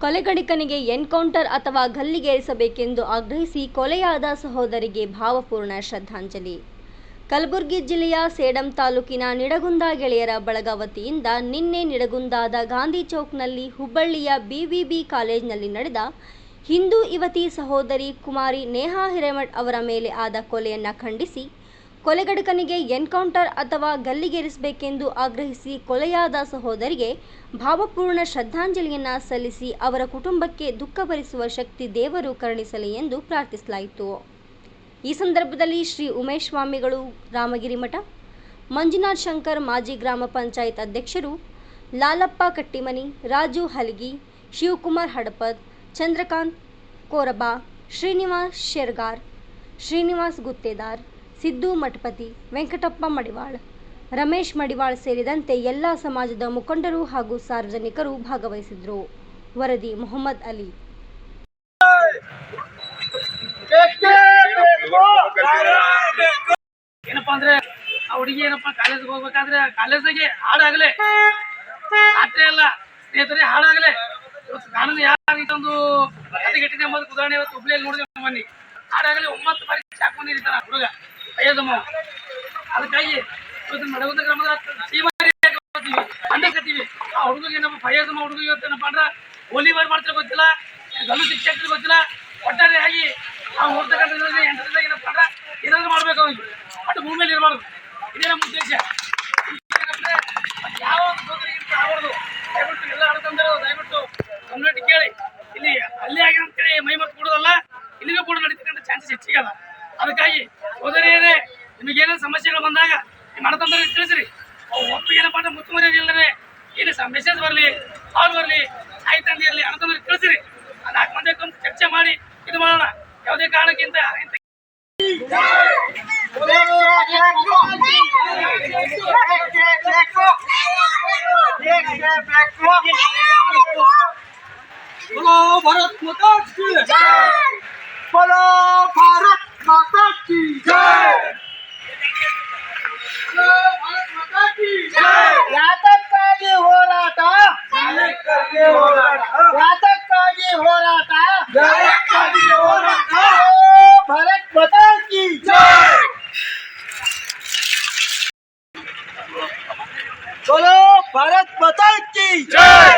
ಕೊಲೆಗಡಿಕನಿಗೆ encounter ಅಥವಾ ಗಲ್ಲಿಗೇರಿಸಬೇಕೆಂದು ಆಗ್ರಹಿಸಿ ಕೊಲೆಯಾದ ಸಹೋದರಿಗೆ ಭಾವಪೂರ್ಣ ಶ್ರದ್ಧಾಂಜಲಿ. ಕಲಬುರಗಿ ಜಿಲ್ಲೆಯ ಸೇಡಂ ತಾಲೂಕಿನ ನಿಡಗುಂದ ಗೆಳೆಯರ ಬಳಗ ವತಿಯಿಂದ ನಿನ್ನೆ ನಿಡಗುಂದಾದ ಗಾಂಧಿ ಚೌಕ್ನಲ್ಲಿ ಹುಬ್ಬಳ್ಳಿಯ ಬಿವಿಬಿ ಕಾಲೇಜಿನಲ್ಲಿ ನಡೆದ ಹಿಂದೂ ಯುವತಿ ಸಹೋದರಿ ಕುಮಾರಿ ನೇಹಾ ಹಿರೇಮಠ್ ಅವರ ಮೇಲೆ ಆದ ಕೊಲೆಯನ್ನು ಖಂಡಿಸಿ ಕೊಲೆಗಡಕನಿಗೆ ಎನ್ಕೌಂಟರ್ ಅಥವಾ ಗಲ್ಲಿಗೇರಿಸಬೇಕೆಂದು ಆಗ್ರಹಿಸಿ ಕೊಲೆಯಾದ ಸಹೋದರಿಗೆ ಭಾವಪೂರ್ಣ ಶ್ರದ್ಧಾಂಜಲಿಯನ್ನು ಸಲ್ಲಿಸಿ ಅವರ ಕುಟುಂಬಕ್ಕೆ ದುಃಖ ಭರಿಸುವ ಶಕ್ತಿ ದೇವರು ಕರುಣಿಸಲಿ ಎಂದು ಪ್ರಾರ್ಥಿಸಲಾಯಿತು. ಈ ಸಂದರ್ಭದಲ್ಲಿ ಶ್ರೀ ಉಮೇಶ್ ಸ್ವಾಮಿಗಳು ರಾಮಗಿರಿ ಮಠ, ಮಂಜುನಾಥ್ ಶಂಕರ್ ಮಾಜಿ ಗ್ರಾಮ ಪಂಚಾಯತ್ ಅಧ್ಯಕ್ಷರು, ಲಾಲಪ್ಪ ಕಟ್ಟಿಮನಿ, ರಾಜು ಹಲಗಿ, ಶಿವಕುಮಾರ್ ಹಡಪದ್, ಚಂದ್ರಕಾಂತ್ ಕೋರಬಾ, ಶ್ರೀನಿವಾಸ್ ಶೆರ್ಗಾರ್, ಶ್ರೀನಿವಾಸ್ ಗುತ್ತೇದಾರ್ ಸಿದ್ದು ಮಠಪತಿ, ವೆಂಕಟಪ್ಪ ಮಡಿವಾಳ್, ರಮೇಶ್ ಮಡಿವಾಳ್ ಸೇರಿದಂತೆ ಎಲ್ಲ ಸಮಾಜದ ಮುಖಂಡರು ಹಾಗೂ ಸಾರ್ವಜನಿಕರು ಭಾಗವಹಿಸಿದ್ರು. ವರದಿ ಮೊಹಮ್ಮದ್ ಅಲಿ. ಏನಪ್ಪಾ ಅಂದ್ರೆ, ಆ ಹುಡುಗಿ ಏನಪ್ಪಾ ಕಾಲೇಜ್ಗೆ ಹೋಗ್ಬೇಕಾದ್ರೆ ಕಾಲೇಜಿಗೆ ಹಾಡಾಗಲೆ. ರಾತ್ರಿ ಅಲ್ಲ, ಸ್ನೇಹಿತರೆ, ಹಾಡಾಗಲೆ. ಇವತ್ತು ಕಾನೂನು ಯಾರು ಇದೊಂದು ಕಟ್ಟಿಗೆ ಎಂಬುದು ಉದಾಹರಣೆ ಇವತ್ತು ಹುಬ್ಳಿಯಲ್ಲಿ ನೋಡಿದೆ ಬನ್ನಿ ಹಾಡಾಗಲೆ ಒಂಬತ್ತು ಬಾರಿ ಚಾಕ್ ಬಂದಿರ್ತಾರ ಹುಡುಗ. ಅಯ್ಯದಮ್ಮ ಅದಕ್ಕಾಗಿ ಇವತ್ತು ನಡಗುಂದ ಗ್ರಾಮದ ಆ ಹುಡುಗಿಗೆ ಏನಪ್ಪ ಫೈಯದಮ್ಮ ಹುಡುಗ ಇವತ್ತೇನಪ್ಪ ಅಂದ್ರೆ ಗೋಲಿಬಾರ್ ಮಾಡ್ತಾರೆ ಗೊತ್ತಿಲ್ಲ, ಗಲ್ಲು ಶಿಕ್ಷಕರು ಗೊತ್ತಿಲ್ಲ. ಒಟ್ಟಾರೆ ಆಗಿ ನಾವು ಹೋಗ್ತಕ್ಕಂಥ ಎಂಟರದಾಗ ಏನಪ್ಪ ಅಂದ್ರೆ ಏನಾದ್ರು ಮಾಡ್ಬೇಕು ಅವ್ನಿಗೆ. ಇರಬಾರ್ದು. ಇದೇ ನಮ್ಮ ಉದ್ದೇಶ. ಯಾವ ಸೋದರಿಗೆ ಆಗಬಾರ್ದು. ದಯವಿಟ್ಟು ಎಲ್ಲ ಅಡತಂದರು ದಯವಿಟ್ಟು ಕಮ್ಯುನಿಟಿ ಕೇಳಿ. ಇಲ್ಲಿ ಅಲ್ಲಿ ಆಗಿದೆ ಅಂತೇಳಿ ಮೈ ಮತ್ತೆ ಕೊಡೋದಲ್ಲ ಇಲ್ಲಿನೂ ಕೂಡ ನಡೀತಕ್ಕಂಥ ಚಾನ್ಸಸ್ ಹೆಚ್ಚಿಗಲ್ಲ ಅದಕ್ಕಾಗಿ ಸೋದರಿಯರೇ ನಿಮಗೇನೋ ಸಮಸ್ಯೆಗಳು ಬಂದಾಗ ನಿಮ್ಮ ಅಡತಂದರಿಗೆ ತಿಳಿಸ್ರಿ. ಅವು ಒಪ್ಪಿಗೆ ಮುತ್ತುಮರ್ಯಾದೆ ಇಲ್ಲದೆ ಏನು ಮೆಸೇಜ್ ಬರಲಿ ಕಾಲ್ ಬರಲಿ ತಾಯಿ ತಂದೆ ಇರಲಿ ಅಡತಂದರಿಗೆ ತಿಳಿಸ್ರಿ. ನಾಲ್ಕು ಮಂದಿ ಕುಂತು ಚರ್ಚೆ ಮಾಡಿ ಇದು ಮಾಡೋಣ. ಯಾವುದೇ ಕಾರಣಕ್ಕಿಂತ ಇಂಥ बोलो घातक काजी हो रहा था। घातक काजी हो रहा की बोलो भारत माता की जय।